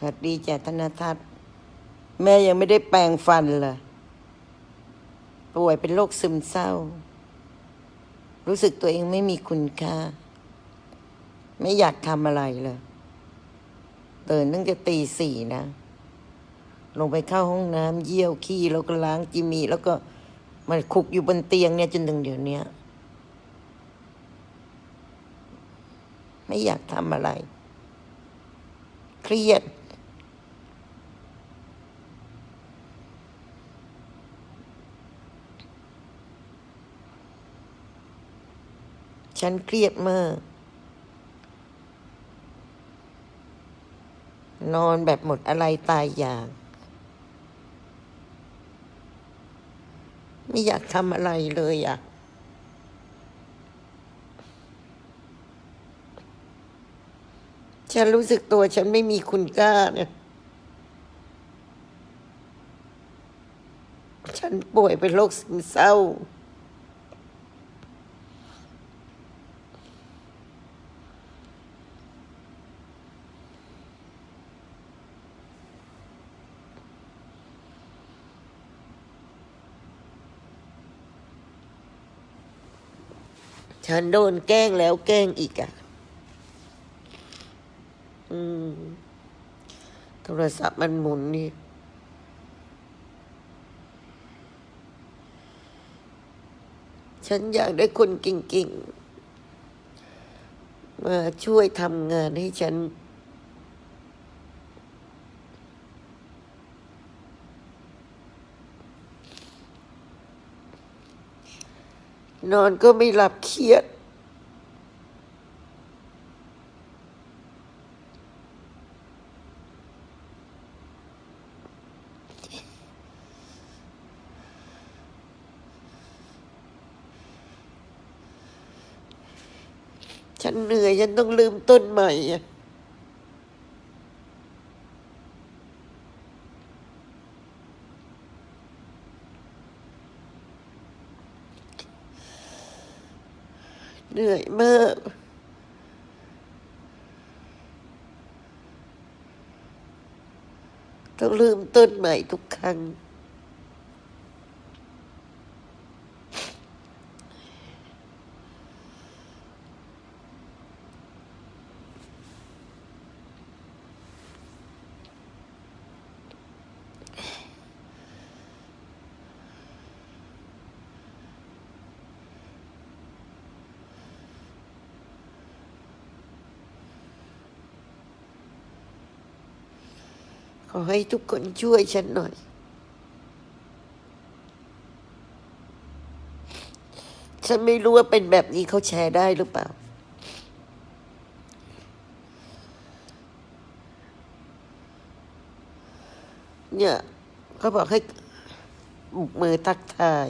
สวัสดีจ้ะธนทัศน์แม่ยังไม่ได้แปรงฟันเลยป่วยเป็นโรคซึมเศร้า รู้สึกตัวเองไม่มีคุณค่า ไม่อยากทำอะไรเลยตื่นตั้งแต่ตีสี่นะ ลงไปเข้าห้องน้ำเยี่ยวขี้แล้วก็ล้างจิมี แล้วก็มันคุกอยู่บนเตียงเนี่ยจนถึงเดี๋ยวนี้ไม่อยากทำอะไร เครียด ฉันเครียดมากนอนแบบหมดอะไรตายอยาก ไม่อยากทำอะไรเลยอะฉันรู้สึกตัวฉันไม่มีคุณค่าเนี่ยฉันป่วยเป็นโรคซึมเศร้า ฉันโดนแกล้งแล้วแกล้งอีกอะ อืม โทรศัพท์มันหมุนนี่ฉันอยากได้คนเก่งๆ มาช่วยทำงานให้ฉัน นอนก็ไม่หลับเครียด ฉันเหนื่อย ฉันต้องลืมต้นใหม่อะ เหนื่อยมาก ต้องลืมต้นใหม่ทุกครั้ง ขอให้ทุกคนช่วยฉันหน่อย ฉันไม่รู้ว่าเป็นแบบนี้เขาแชร์ได้หรือเปล่า เนี่ยเขาบอกให้บุกมือทักทาย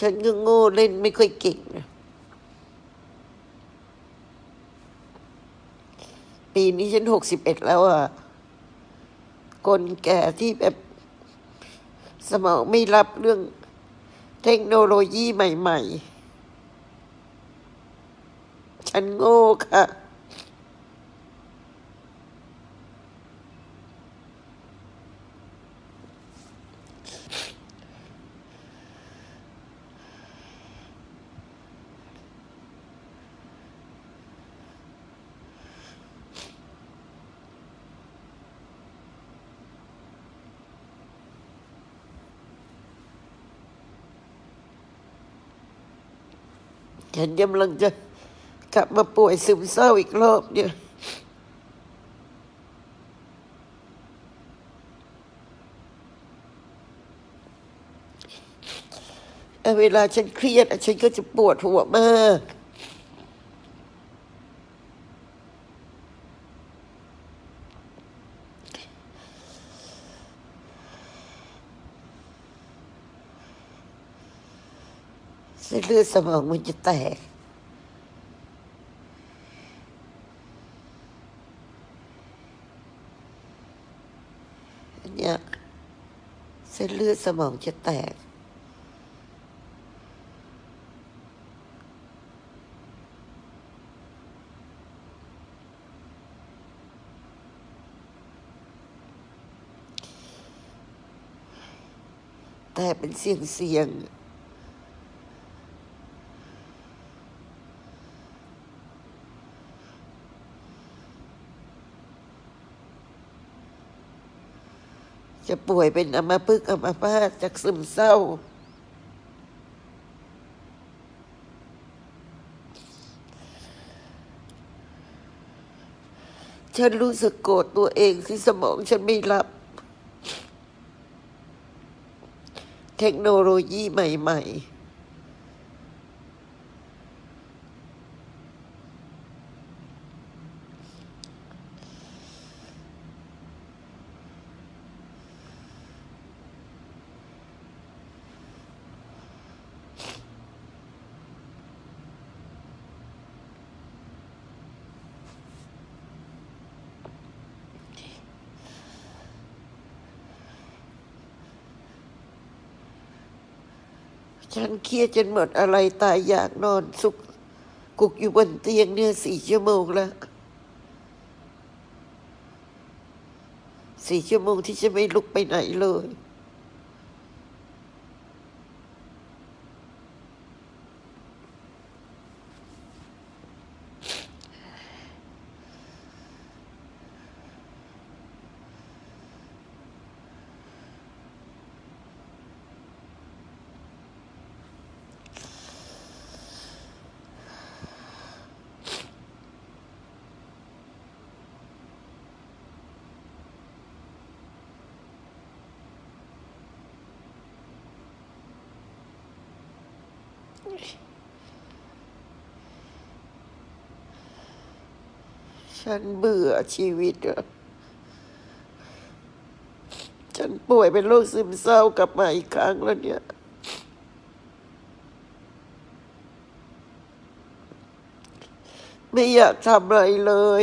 ฉันก็โง่เล่นไม่ค่อยเก่งนะ ปีนี้ฉันหกสิบเอ็ดแล้วอะ คนแก่ที่แบบสมองไม่รับเรื่องเทคโนโลยีใหม่ ๆ ฉันโง่ค่ะ ฉันกำลังจะกลับมาป่วยซึมเศร้าอีกรอบเนี่ยเวลาฉันเครียดฉันก็จะปวดหัวมาก เส้นเลือดสมองมันจะแตก เนี่ยเส้นเลือดสมองจะแตกแต่เป็นเสียงเสียง จะป่วยเป็นอัมพฤกษ์อัมพาตจากซึมเศร้า ฉันรู้สึกโกรธตัวเองที่สมองฉันไม่รับ เทคโนโลยีใหม่ ๆ ฉันเครียดจนหมดอะไรตายอยากนอนสุกกุกอยู่บนเตียงเนี่ยสี่ชั่วโมงแล้วสี่ชั่วโมงที่จะไม่ลุกไปไหนเลย ฉันเบื่อชีวิตฉันป่วยเป็นโรคซึมเศร้ากลับมาอีกครั้งแล้วเนี่ย ไม่อยากทำอะไรเลย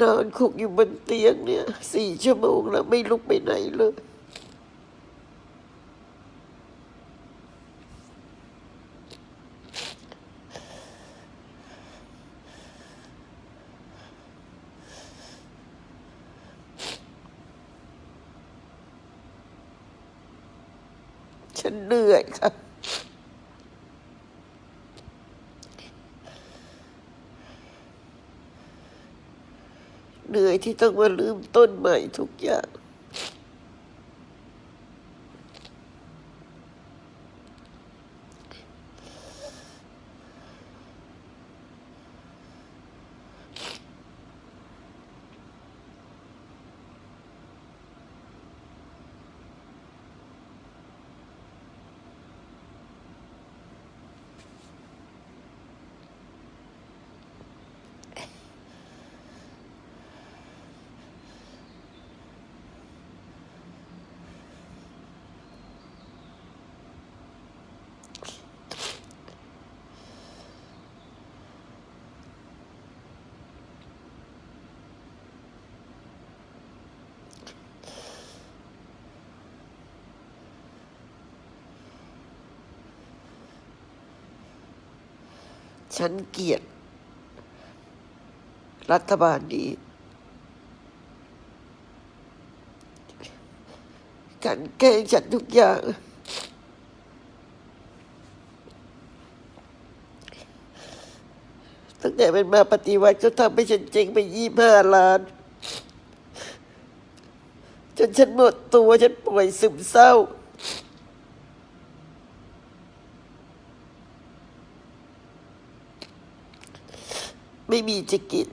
นอนคุกอยู่บนเตียงเนี่ยสี่ชั่วโมงแล้วไม่ลุกไปไหนเลย ฉันเหนื่อยค่ะเหนื่อยที่ต้องมาลืมต้นใหม่ทุกอย่าง ฉันเกลียด รัฐบาลนี้กันแกล้งฉันทุกอย่าง ตั้งแต่เป็นมาปฏิวัติก็ทำให้ฉันเจ๊งไปยี่ห้าล้าน จนฉันหมดตัวฉันป่วยซึมเศร้า ไม่มีจะกิน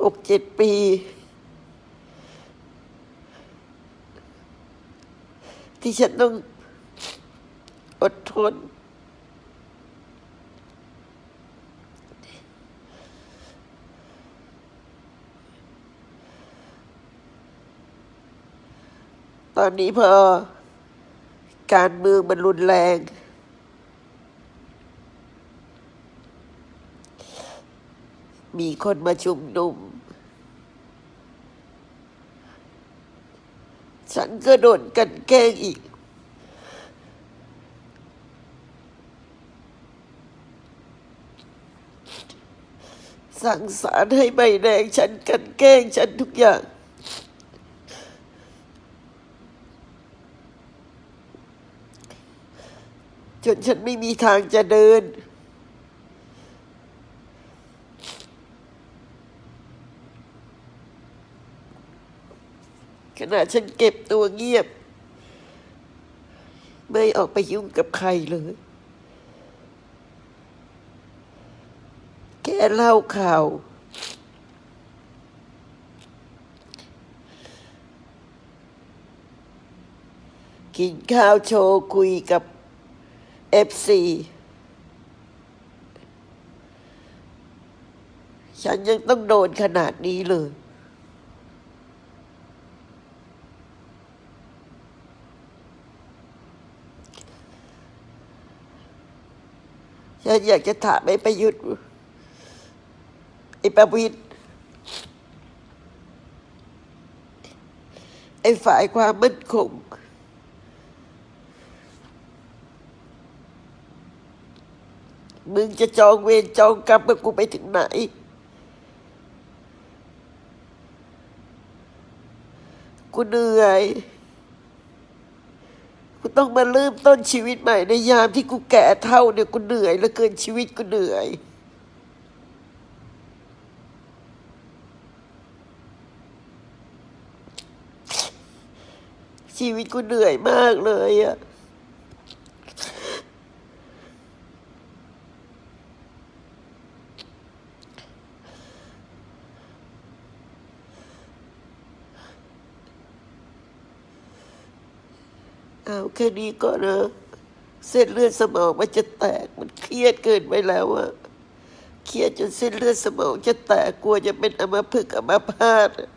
หกเจ็ดปี ที่ฉันต้องอดทน ตอนนี้พอ การเมืองมันรุนแรง มีคนมาชุมนุม ฉันก็โดนกันแกล้งอีกสสั่งสารให้ใบแดงฉันกันแกล้งฉันทุกอย่าง นฉันไม่มีทางจะเดิน ขณะฉันเก็บตัวเงียบ ไม่ออกไปยุ่งกับใครเลย แค่เล่าข่าวกินข้าวโชว์คุยกับ เอฟซีฉันยังต้องโดนขนาดนี้เลย ฉันอยากจะถามไอ้ประยุทธ์ไอ้ประวิตรไอ้ฝ่ายความมั่นคง มึงจะจองเวรจองกรรมกับกูไปถึงไหน กูเหนื่อย กูต้องมาเริ่มต้นชีวิตใหม่ในยามที่กูแก่เท่าเนี่ยกูเหนื่อยเหลือเกินชีวิตกูเหนื่อยชีวิตกูเหนื่อยมากเลยอะ อาแค่นี้ก็นะเส้นเลือดสมองมันจะแตกมันเครียดเกินไปแล้วอะเครียดจนเส้นเลือดสมองจะแตกกลัวจะเป็นอัมพฤกษ์อัมพาตอะ